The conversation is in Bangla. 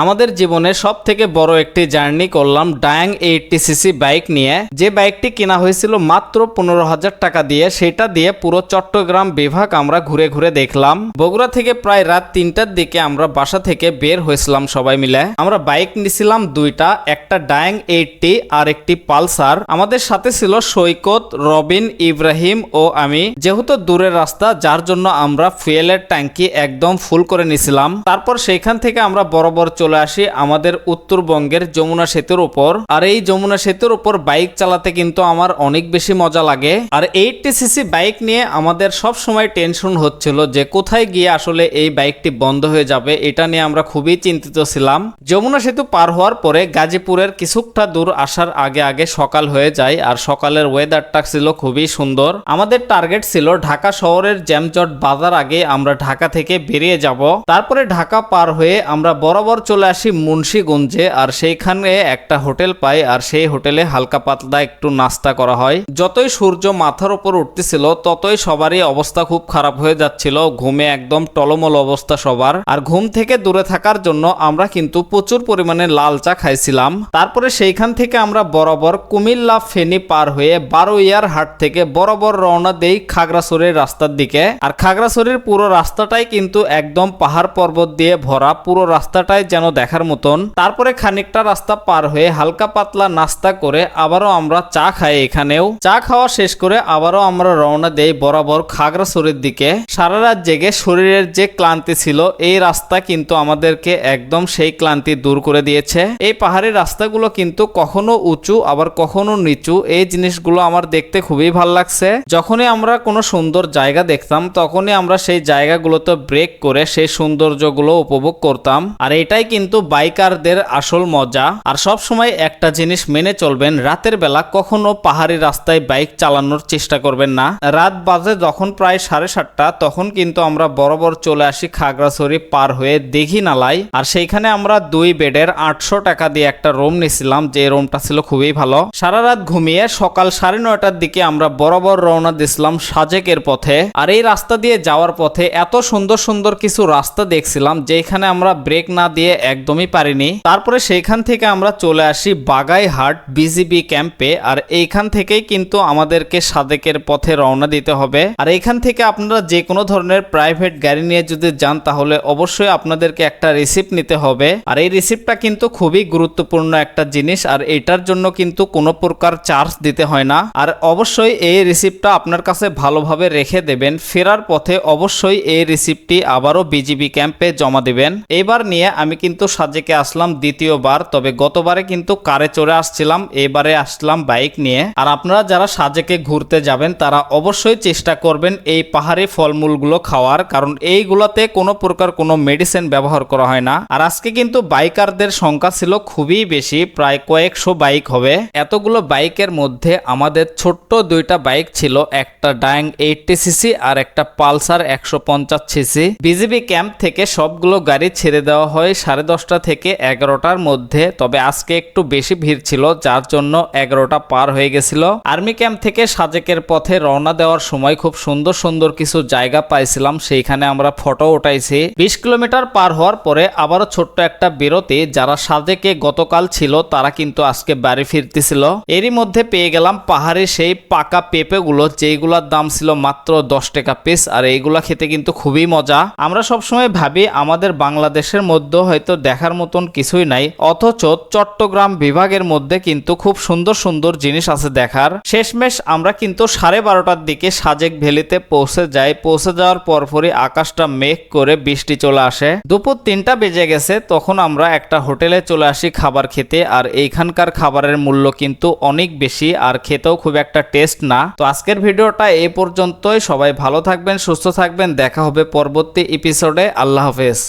আমাদের জীবনে সব থেকে বড় একটি জার্নি করলাম ডায়াং এইটটি সিসি বাইক নিয়ে। যে বাইকটি কেনা হয়েছিল মাত্র পনেরো হাজার টাকা দিয়ে, সেটা দিয়ে পুরো চট্টগ্রাম বিভাগ আমরা ঘুরে ঘুরে দেখলাম। বগুড়া থেকে প্রায় রাত তিনটার দিকে আমরা বাসা থেকে বের হয়েছিলাম সবাই মিলে। আমরা বাইক নিছিলাম দুইটা, একটা ডায়াং এইটটি আর একটি পালসার আমাদের সাথে ছিল সৈকত, রবিন, ইব্রাহিম ও আমি। যেহেতু দূরের রাস্তা, যার জন্য আমরা ফুয়েলের ট্যাঙ্কি একদম ফুল করে নিছিলাম। তারপর সেইখান থেকে আমরা বরাবর চলে আসি আমাদের উত্তরবঙ্গের যমুনা সেতুর উপর। আর এই যমুনা সেতুর উপর বাইক চালাতে কিন্তু আমার অনেক বেশি মজা লাগে। আর এইটটি সিসি বাইক নিয়ে আমাদের সব সময় টেনশন হচ্ছিল যে কোথায় গিয়ে আসলে এই বাইকটি বন্ধ হয়ে যাবে, এটা নিয়ে আমরা খুবই চিন্তিত ছিলাম। যমুনা সেতু পার হওয়ার পরে গাজীপুরের কিছুটা দূর আসার আগে আগে সকাল হয়ে যায়, আর সকালের ওয়েদারটা ছিল খুবই সুন্দর। আমাদের টার্গেট ছিল ঢাকা শহরের জ্যামজট বাজার আগে আমরা ঢাকা থেকে বেরিয়ে যাব। তারপরে ঢাকা পার হয়ে আমরা বরাবর চলে আসি মুন্সীগঞ্জে, আর সেইখানে একটা হোটেল পাই, আর সেই হোটেলে হালকা পাতলা একটু নাস্তা করা হয়। যতই সূর্য মাথার উপর উঠতেছিল, ততই সবারই অবস্থা খুব খারাপ হয়ে যাচ্ছিল। ঘুমে একদম টলমল অবস্থা সবার। আর ঘুম থেকে দূরে থাকার জন্য আমরা কিন্তু প্রচুর পরিমাণে লাল চা খাইছিলাম। তারপরে সেইখান থেকে আমরা বরাবর কুমিল্লা ফেনী পার হয়ে বারো ইয়ার হাট থেকে বরাবর রওনা দেই খাগড়াছড়ির রাস্তার দিকে। আর খাগড়াছড়ির পুরো রাস্তাটাই কিন্তু একদম পাহাড় পর্বত দিয়ে ভরা। পুরো রাস্তাটাই যেন দেখার মতন। তারপরে খানিকটা রাস্তা পার হয়ে হালকা পাতলা নাস্তা করে আবারও আমরা চা খাই এখানেও। চা খাওয়া শেষ করে আবারও আমরা রওনা দেই বরাবর খাগড়াছড়ির দিকে। সারা রাত জেগে শরীরের যে ক্লান্তি ছিল, এই রাস্তা কিন্তু আমাদেরকে একদম সেই ক্লান্তি দূর করে দিয়েছে। এই পাহাড়ি রাস্তাগুলো কিন্তু কখনো উঁচু, আবার কখনো নিচু। এই জিনিসগুলো আমার দেখতে খুবই ভালো লাগছে। যখনই আমরা কোনো সুন্দর জায়গা দেখতাম, তখনই আমরা সেই জায়গাগুলোতে ব্রেক করে সেই সৌন্দর্যগুলো উপভোগ করতাম। আর এটাই কিন্তু বাইকারদের আসল মজা। আর সব সময় একটা জিনিস মেনে চলবেন, রাতের বেলা কখনো পাহাড়ি রাস্তায় বাইক চালানোর চেষ্টা করবেন না। রাত বাজে যখন প্রায় সাড়ে সাতটা, তখন কিন্তু আমরা বরাবর চলে আসি খাগড়াছড়ি পার হয়ে দেখি নালাই আর সেইখানে আমরা দুই বেডের আটশো টাকা দিয়ে একটা রুম নিছিলাম, যে রুমটা ছিল খুবই ভালো। সারা রাত ঘুমিয়ে সকাল সাড়ে নয়টার দিকে আমরা বরাবর রওনা দিছিলাম সাজেকের পথে। আর এই রাস্তা দিয়ে যাওয়ার পথে এত সুন্দর সুন্দর কিছু রাস্তা দেখছিলাম, যেখানে আমরা ব্রেক না দিয়ে একদমই পারিনি। তারপরে সেইখান থেকে আমরা চলে আসি বাগাইহাট বিজিবি ক্যাম্পে, আর এইখান থেকেই কিন্তু আমাদেরকে সাদেকের পথে রওনা দিতে হবে। আর এইখান থেকে আপনারা যে কোনো ধরনের প্রাইভেট গাড়ি নিয়ে যদি যান, তাহলে অবশ্যই আপনাদেরকে একটা রিসিপ্ট নিতে হবে। আর এই রিসিপ্টটা কিন্তু খুবই গুরুত্বপূর্ণ একটা জিনিস, আর এটার জন্য কিন্তু কোনো প্রকার চার্জ দিতে হয় না। আর অবশ্যই এই রিসিপ্টটা আপনার কাছে ভালোভাবে রেখে দেবেন, ফেরার পথে অবশ্যই এই রিসিপ্টটি আবারও বিজিবি ক্যাম্পে জমা দিবেন। এবার নিয়ে আমি কিন্তু সাজেকে আসলাম দ্বিতীয়বার, তবে গতবারে কিন্তু কারে চড়ে আসছিলাম, এবারে আসলাম বাইক নিয়ে। আর আপনারা যারা সাজেকে ঘুরতে যাবেন, তারা অবশ্যই চেষ্টা করবেন এই পাহাড়ি ফলমূলগুলো খাওয়ার, কারণ এইগুলোতে কোনো প্রকার কোনো মেডিসিন ব্যবহার করা হয় না। আর আজকে কিন্তু বাইকারদের সংখ্যা ছিল খুবই বেশি, প্রায় কয়েকশো বাইক হবে। এতগুলো বাইকের মধ্যে আমাদের ছোট্ট দুইটা বাইক ছিল, একটা ডায়াং এইটটি সিসি আর একটা পালসার একশো পঞ্চাশ সিসি। বিজিবি ক্যাম্প থেকে সবগুলো গাড়ি ছেড়ে দেওয়া হয়, সাড়ে দশটা থেকে এগারোটার মধ্যে, তবে আজকে একটু বেশি ভিড় ছিল, যার জন্য এগারোটা পার হয়ে গেছিল। আর্মি ক্যাম্প থেকে সাজেকের পথে রওনা দেওয়ার সময় খুব সুন্দর সুন্দর কিছু জায়গা পাইছিলাম, সেইখানে আমরা ফটো উঠাইছি। বিশ কিলোমিটার পার হওয়ার পরে আবারও ছোট্ট একটা বিরতি, যারা সাজেকে গতকাল ছিল, তারা কিন্তু আজকে বাড়ি ফিরতেছিল। এরই মধ্যে পেয়ে গেলাম পাহাড়ে সেই পাকা পেঁপেগুলো, যেইগুলোর দাম ছিল মাত্র দশ টাকা পিস আর এইগুলা খেতে কিন্তু খুবই মজা। আমরা সবসময় ভাবি আমাদের বাংলাদেশের মধ্যে হয়তো দেখার মতন কিছুই নাই। অথচ চট্টগ্রাম বিভাগের মধ্যে কিন্তু খুব সুন্দর সুন্দর জিনিস আছে দেখার। শেষমেশ আমরা কিন্তু সাড়ে বারোটার দিকে সাজেক ভ্যালিতে পৌঁছে যাই। পৌঁছে যাওয়ার পরপরই আকাশটা মেঘ করে বৃষ্টি চলে আসে। দুপুর তিনটা বেজে গেছে, তখন আমরা একটা হোটেলে চলে আসি খাবার খেতে। আর এইখানকার খাবারের মূল্য কিন্তু অনেক বেশি, আর খেতেও খুব একটা টেস্ট না। তো আজকের ভিডিওটা এ পর্যন্তই। সবাই ভালো থাকবেন, সুস্থ থাকবেন। দেখা হবে পরবর্তী এপিসোডে আল্লাহ হাফেজ।